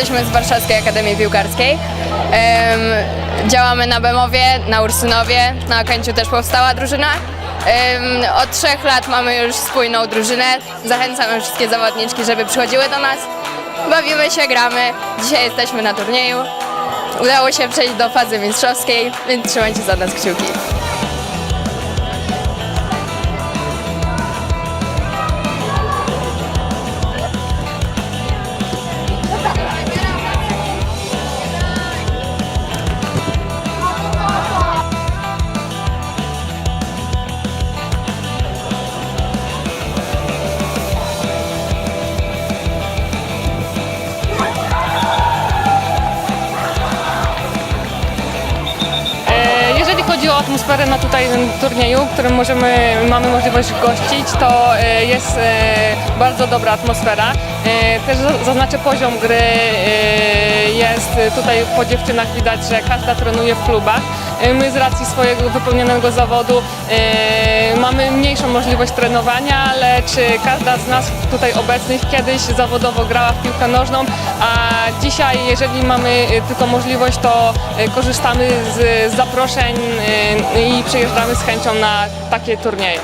Jesteśmy z Warszawskiej Akademii Piłkarskiej. Em, działamy na Bemowie, na Ursynowie, na Okęciu też powstała drużyna. Em, od trzech lat mamy już spójną drużynę. Zachęcamy wszystkie zawodniczki, żeby przychodziły do nas. Bawimy się, gramy. Dzisiaj jesteśmy na turnieju. Udało się przejść do fazy mistrzowskiej, więc trzymajcie za nas kciuki. Chodzi o atmosferę na tutaj turnieju, w którym możemy, mamy możliwość gościć, to e, jest e, bardzo dobra atmosfera. E, Też za- zaznaczę poziom gry. Jest tutaj po dziewczynach widać, że każda trenuje w klubach. E, My z racji swojego wypełnionego zawodu e, mamy mniejszą możliwość trenowania, ale czy każda z nas tutaj obecnych kiedyś zawodowo grała w piłkę nożną, a dzisiaj jeżeli mamy e, tylko możliwość, to korzystamy z zaproszeń i przyjeżdżamy z chęcią na takie turnieje.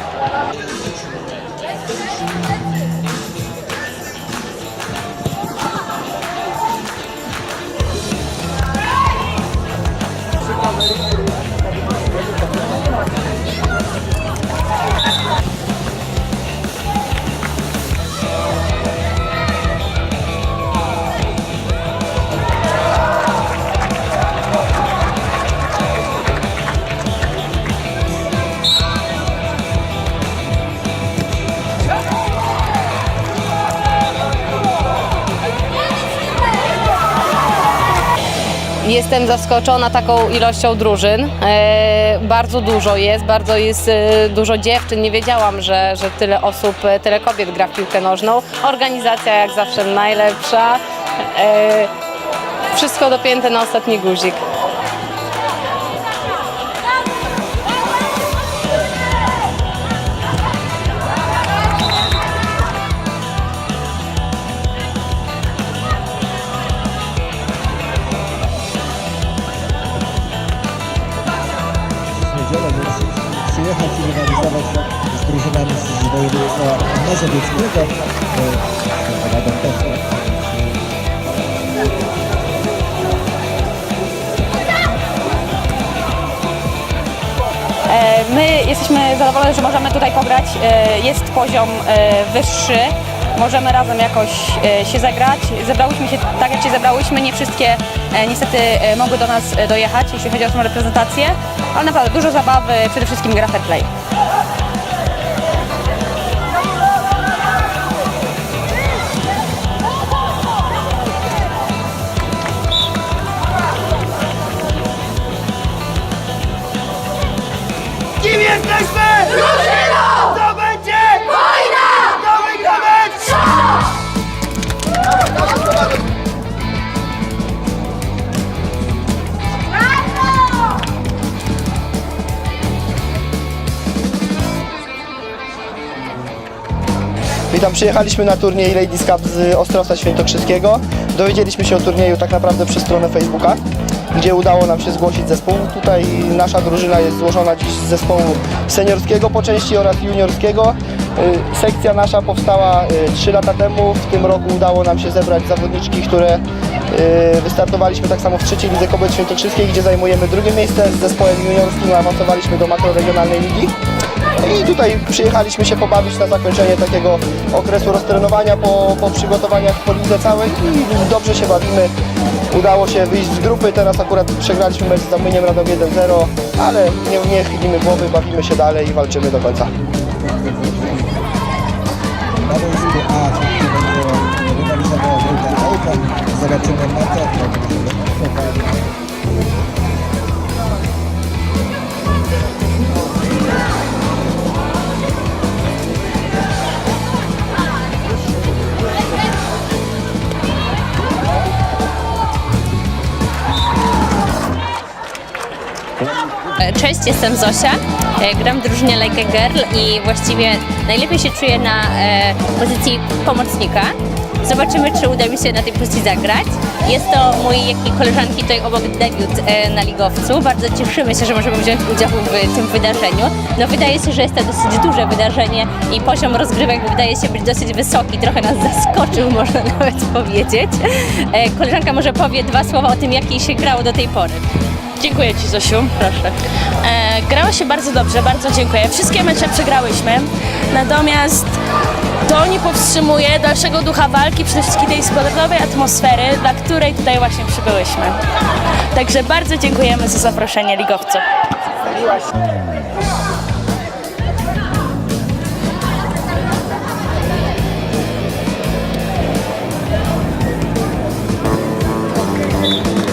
Jestem zaskoczona taką ilością drużyn. E, bardzo dużo jest, bardzo jest e, dużo dziewczyn. Nie wiedziałam, że, że tyle osób, e, tyle kobiet gra w piłkę nożną. Organizacja jak zawsze najlepsza. Wszystko dopięte na ostatni guzik. My jesteśmy zadowoleni, że możemy tutaj pograć. E, Jest poziom e, wyższy. Możemy razem jakoś e, się zagrać. Zebrałyśmy się tak, jak się zebrałyśmy. Nie wszystkie niestety mogły do nas dojechać, jeśli chodzi o naszą reprezentację. Ale naprawdę dużo zabawy, przede wszystkim gra fair play. Witam, przyjechaliśmy na turniej Ladies Cup z Ostrowca Świętokrzyskiego. Dowiedzieliśmy się o turnieju tak naprawdę przez stronę Facebooka, gdzie udało nam się zgłosić zespół. Tutaj nasza drużyna jest złożona dziś z zespołu seniorskiego po części oraz juniorskiego. Y, Sekcja nasza powstała 3 lata temu. W tym roku udało nam się zebrać zawodniczki, które y, wystartowaliśmy tak samo w trzeciej lidze kobiet świętokrzyskiej, gdzie zajmujemy drugie miejsce. Z zespołem juniorskim awansowaliśmy do makroregionalnej ligi. I tutaj przyjechaliśmy się pobawić na zakończenie takiego okresu roztrenowania po, po przygotowaniach po lidze całej i dobrze się bawimy. Udało się wyjść z grupy, teraz akurat przegraliśmy mecz z Zamyniem Radom 1-0, ale nie, nie chylimy głowy, bawimy się dalej i walczymy do końca. A. Zobaczymy Marta. Cześć, jestem Zosia. E, Gram w drużynie Like a Girl i właściwie najlepiej się czuję na e, pozycji pomocnika. Zobaczymy, czy uda mi się na tej pozycji zagrać. Jest to mój, jak i koleżanki tutaj obok debiut e, na ligowcu. Bardzo cieszymy się, że możemy wziąć udział w tym wydarzeniu. No wydaje się, że jest to dosyć duże wydarzenie i poziom rozgrywek wydaje się być dosyć wysoki. Trochę nas zaskoczył, można nawet powiedzieć. E, koleżanka może powie dwa słowa o tym, jak jej się grało do tej pory. Dziękuję Ci Zosiu, proszę. E, grało się bardzo dobrze, bardzo dziękuję. Wszystkie mecze przegrałyśmy, natomiast to nie powstrzymuje dalszego ducha walki, przede wszystkim tej sportowej atmosfery, dla której tutaj właśnie przybyłyśmy. Także bardzo dziękujemy za zaproszenie ligowców. E,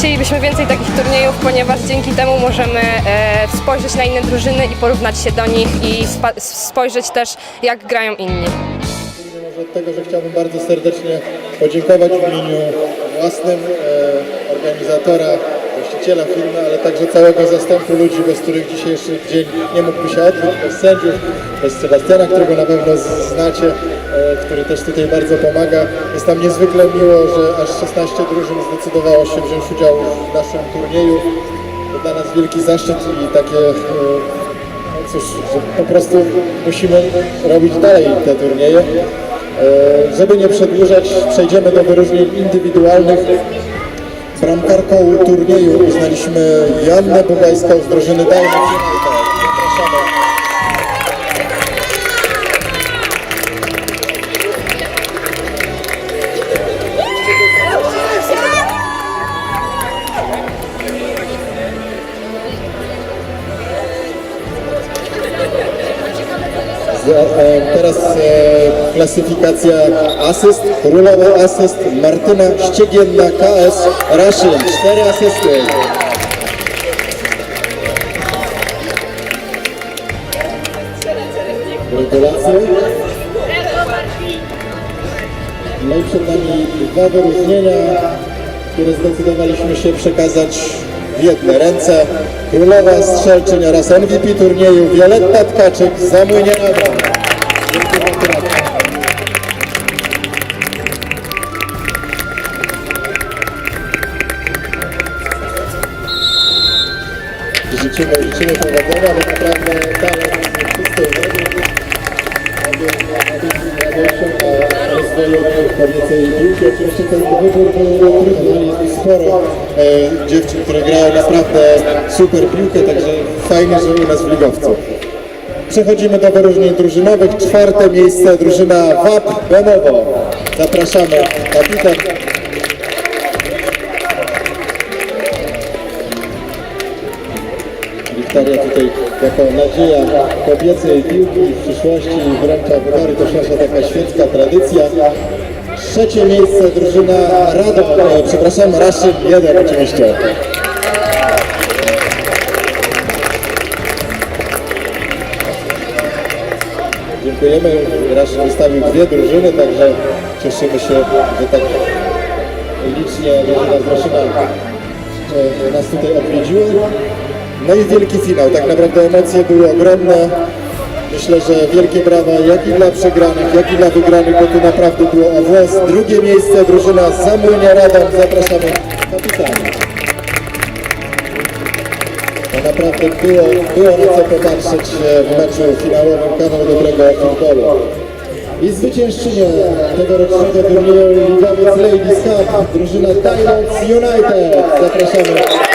chcielibyśmy więcej takich turniejów, ponieważ dzięki temu możemy e, spojrzeć na inne drużyny i porównać się do nich i spojrzeć też jak grają inni. Może od tego, że chciałbym bardzo serdecznie podziękować w imieniu własnym e, organizatora, właściciela firmy, ale także całego zastępu ludzi, bez których dzisiejszy dzień nie mógłby się odbyć, bez sędziów, bez Sebastiana, którego na pewno znacie, który też tutaj bardzo pomaga. Jest nam niezwykle miło, że aż 16 drużyn zdecydowało się wziąć udział w naszym turnieju. To dla nas wielki zaszczyt i takie e, no cóż, po prostu musimy robić dalej te turnieje. E, Żeby nie przedłużać, przejdziemy do wyróżnień indywidualnych. Bramkarką turnieju uznaliśmy Joannę Bugajską z drużyny Dajmy. Teraz e, klasyfikacja asyst, królowy asyst, Martyna Ściegienna, KS Raszyn, cztery asysty. Gratulacje. No i przed nami dwa wyróżnienia, które zdecydowaliśmy się przekazać w jedne ręce. Królowa strzelczyń oraz MVP turnieju Wioletta Tkaczyk z Zamłynia Radom. Wielkie gratulacje. Życzymy, życzymy powodzenia, bo naprawdę kobiecej piłki. Oczywiście ten wybór był trudny, jest sporo e, dziewczyn, które grają naprawdę super piłkę, także fajnie, że u nas w ligowcu. Przechodzimy do wyróżnień drużynowych. Czwarte miejsce drużyna WAP Bemowo. Zapraszamy kapitan. Wiktoria tutaj jako nadzieja kobiecej piłki w przyszłości wręcza wybóry, to nasza taka świecka tradycja. Trzecie miejsce drużyna Radom, przepraszam, Raszyn 1 oczywiście. Dziękujemy. Raszyn wystawił dwie drużyny, także cieszymy się, że tak licznie drużyna z Raszyna e, nas tutaj odwiedziły. No i wielki finał. Tak naprawdę emocje były ogromne. Myślę, że wielkie brawa jak i dla przegranych, jak i dla wygranych, bo tu naprawdę było włos. Drugie miejsce drużyna Zamłynia Radom. Zapraszamy kapitana. To naprawdę było, było na co popatrzeć e, w meczu finałowym kawał dobrego futbolu. I zwyciężczynią tegorocznego turnieju Ligowiec Ladies Cup drużyna Diamonds United. Zapraszamy.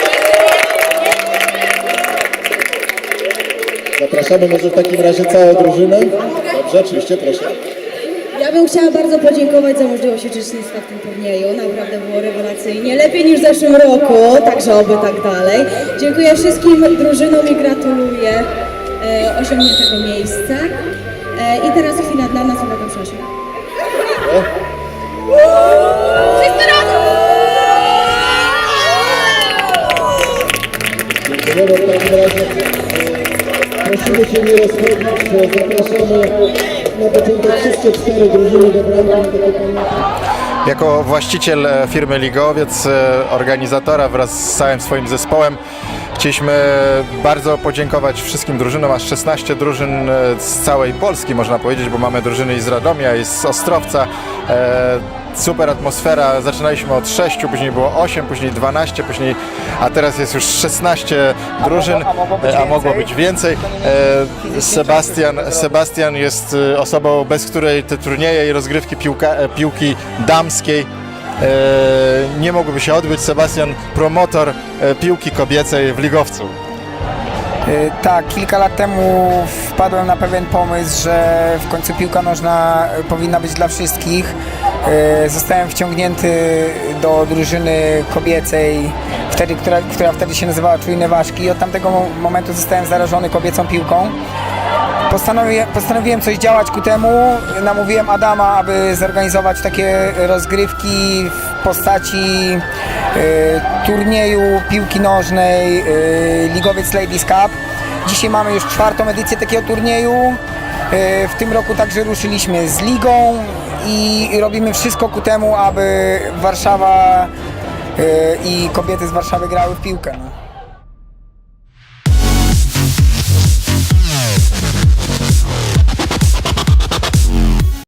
Zapraszamy może w takim razie całą drużynę. Dobrze, oczywiście, proszę. Ja bym chciała bardzo podziękować za możliwość uczestnictwa w tym turnieju. Naprawdę było rewelacyjnie. Lepiej niż w zeszłym roku, także oby tak dalej. Dziękuję wszystkim drużynom i gratuluję e, osiągniętego miejsca. E, I teraz chwila dla nas, uwaga, przepraszam. Dziękujemy w takim razie. Prosimy się nie rozchodzić, zapraszamy na początek wszystkie cztery drużyny do bramki. Jako właściciel e, firmy Ligowiec, e, organizatora wraz z całym swoim zespołem chcieliśmy bardzo podziękować wszystkim drużynom, aż 16 drużyn e, z całej Polski można powiedzieć, bo mamy drużyny i z Radomia, i z Ostrowca. Super atmosfera, zaczynaliśmy od 6, później było 8, później 12, później, a teraz jest już 16 drużyn, e, a mogło być więcej. E, Sebastian, Sebastian jest e, osobą, bez której te turnieje i rozgrywki piłka, piłki damskiej nie mogłyby się odbyć. Sebastian, promotor piłki kobiecej w Ligowcu. Y, Tak, kilka lat temu wpadłem na pewien pomysł, że w końcu piłka nożna y, powinna być dla wszystkich. Y, Zostałem wciągnięty do drużyny kobiecej, wtedy, która, która wtedy się nazywała Czujne Ważki i od tamtego mo- momentu zostałem zarażony kobiecą piłką. Postanowiłem, postanowiłem coś działać ku temu. Namówiłem Adama, aby zorganizować takie rozgrywki postaci e, turnieju piłki nożnej e, Ligowiec Ladies Cup. Dzisiaj mamy już czwartą edycję takiego turnieju. E, w tym roku także ruszyliśmy z ligą i robimy wszystko ku temu, aby Warszawa i kobiety z Warszawy grały w piłkę. No.